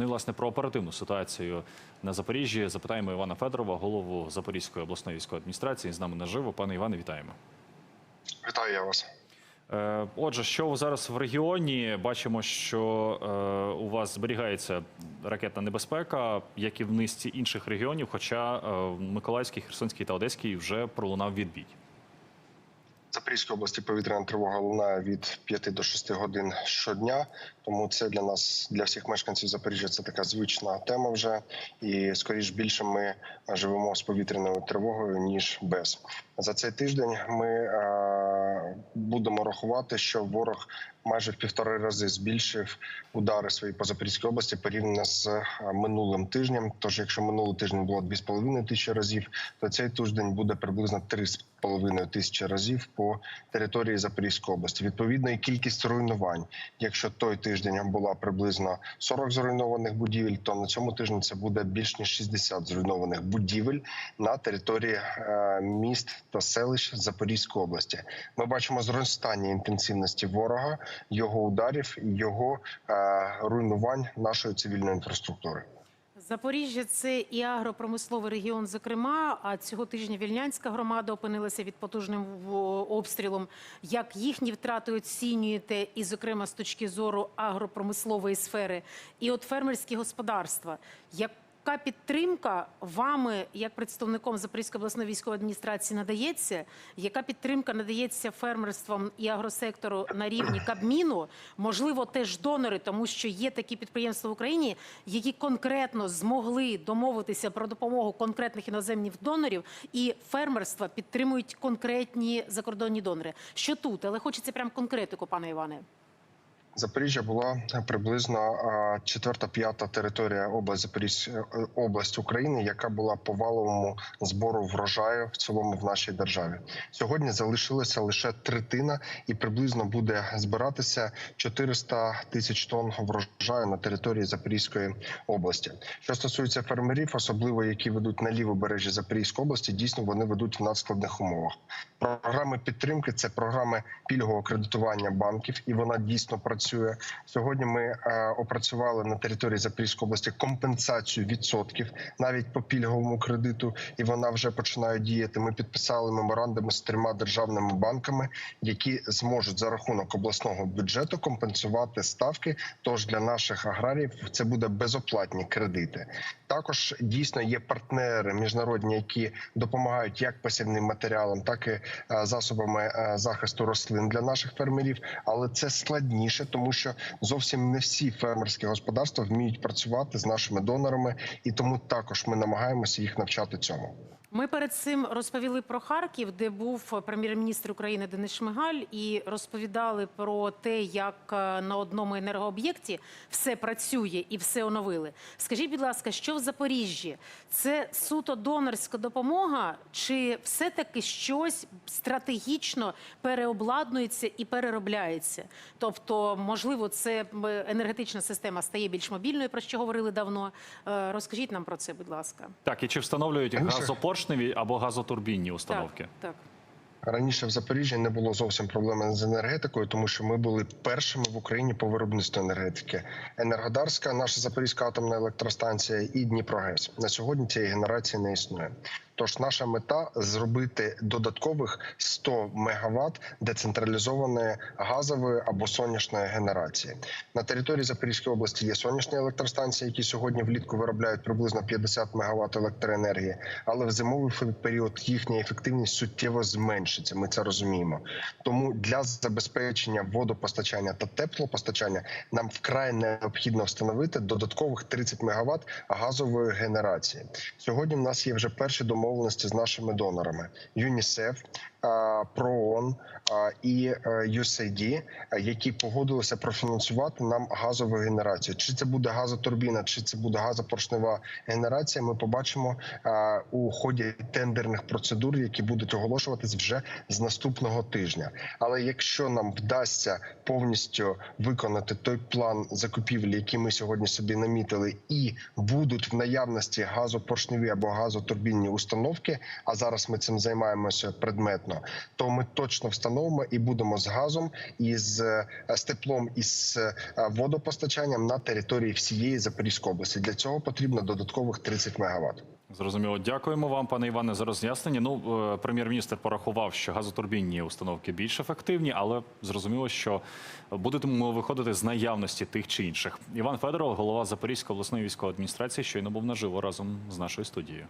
Ну і власне про оперативну ситуацію на Запоріжжі запитаємо Івана Федорова, голову Запорізької обласної військової адміністрації. З нами наживо. Пане Іване, вітаємо. Вітаю я вас. Е, Отже, що зараз в регіоні? Бачимо, що е, у вас зберігається ракетна небезпека, як і в низці інших регіонів. Хоча е, в Миколаївській, Херсонській та Одеській вже пролунав відбій. В Запорізькій області повітряна тривога лунає від 5 до 6 годин щодня. Тому це для нас, для всіх мешканців Запоріжжя, це така звична тема вже. І скоріш більше ми живемо з повітряною тривогою ніж без. За цей тиждень ми е, будемо рахувати, що ворог майже в півтори рази збільшив удари свої по Запорізькій області порівняно з е, минулим тижнем. Тож, якщо минулий тиждень було 2,5 тисячі разів, то цей тиждень буде приблизно 3,5 тисячі разів по території Запорізької області. Відповідно, і кількість руйнувань. Якщо той тиждень була приблизно 40 зруйнованих будівель, то на цьому тижні це буде більш ніж 60 зруйнованих будівель на території е, міст та селищ Запорізької області. Ми бачимо зростання інтенсивності ворога, його ударів, його е, руйнувань нашої цивільної інфраструктури. Запоріжжя це і агропромисловий регіон, зокрема. А цього тижня вільнянська громада опинилася від потужним обстрілом. Як їхні втрати оцінюєте, і, зокрема, з точки зору агропромислової сфери, і от фермерські господарства. Яка підтримка вами, як представником Запорізької обласної військової адміністрації, надається? Яка підтримка надається фермерствам і агросектору на рівні Кабміну? Можливо, теж донори, тому що є такі підприємства в Україні, які конкретно змогли домовитися про допомогу конкретних іноземних донорів, і фермерства підтримують конкретні закордонні донори. Що тут? Але хочеться прям конкретику, пане Іване. Запоріжжя була приблизно четверта-п'ята територія область Запорізь е, область України, яка була по валовому збору врожаю в цілому в нашій державі. Сьогодні залишилася лише третина, і приблизно буде збиратися 400 тисяч тонн врожаю на території Запорізької області. Що стосується фермерів, особливо які ведуть на лівобережжі Запорізької області, дійсно вони ведуть в надскладних умовах. Програми підтримки це програми пільгового кредитування банків, і вона дійсно працює. Сьогодні ми е, опрацювали на території Запорізької області компенсацію відсотків навіть по пільговому кредиту, і вона вже починає діяти. Ми підписали меморандуми з трьома державними банками, які зможуть за рахунок обласного бюджету компенсувати ставки. Тож для наших аграріїв це буде безоплатні кредити. Також дійсно є партнери міжнародні, які допомагають як посівним матеріалом, так і е, засобами е, захисту рослин для наших фермерів. Але це складніше, тому що зовсім не всі фермерські господарства вміють працювати з нашими донорами, і тому також ми намагаємося їх навчати цьому. Ми перед цим розповіли про Харків, де був прем'єр-міністр України Денис Шмигаль, і розповідали про те, як е, на одному енергооб'єкті все працює і все оновили. Скажіть, будь ласка, що в Запоріжжі? Це суто донорська допомога, чи все-таки щось стратегічно переобладнується і переробляється? Тобто, можливо, це енергетична система стає більш мобільною, про що говорили давно. Е, Розкажіть нам про це, будь ласка. Так, і чи встановлюють Раніше- газопоршневі або газотурбінні установки? Так, так. Раніше в Запоріжжі не було зовсім проблеми з енергетикою, тому що ми були першими в Україні по виробництву енергетики. Енергодарська, наша Запорізька атомна електростанція і Дніпрогес. На сьогодні цієї генерації не існує. Тож наша мета зробити додаткових 100 мегаватт децентралізованої газової або сонячної генерації. На території Запорізької області є сонячні електростанції, які сьогодні влітку виробляють приблизно 50 мегаватт електроенергії, але в зимовий період їхня ефективність суттєво зменшиться. Ми це розуміємо. Тому для забезпечення водопостачання та теплопостачання нам вкрай необхідно встановити додаткових 30 мегаватт газової генерації. Сьогодні в нас є вже перші домовленості з нашими донорами: ЮНІСЕФ, ПРООН і е, USAID, які погодилися профінансувати нам газову генерацію. Чи це буде газотурбіна, чи це буде газопоршнева генерація? Ми побачимо у ході тендерних процедур, які будуть оголошуватись вже з наступного тижня. Але якщо нам вдасться повністю виконати той план закупівлі, який ми сьогодні собі намітили, і будуть в наявності газопоршневі або газотурбінні установки, а зараз ми цим займаємося предметно. Комфортно, то ми точно встановимо і будемо з газом, і з, е, теплом, і з е, водопостачанням на території всієї Запорізької області. Для цього потрібно додаткових 30 мегаватт. Зрозуміло. Дякуємо вам, пане Іване, за роз'яснення. Ну, е, прем'єр-міністр порахував, що газотурбінні установки більш ефективні, але зрозуміло, що будемо виходити з наявності тих чи інших. Іван Федоров, голова Запорізької обласної військової адміністрації, щойно був наживо разом з нашою студією.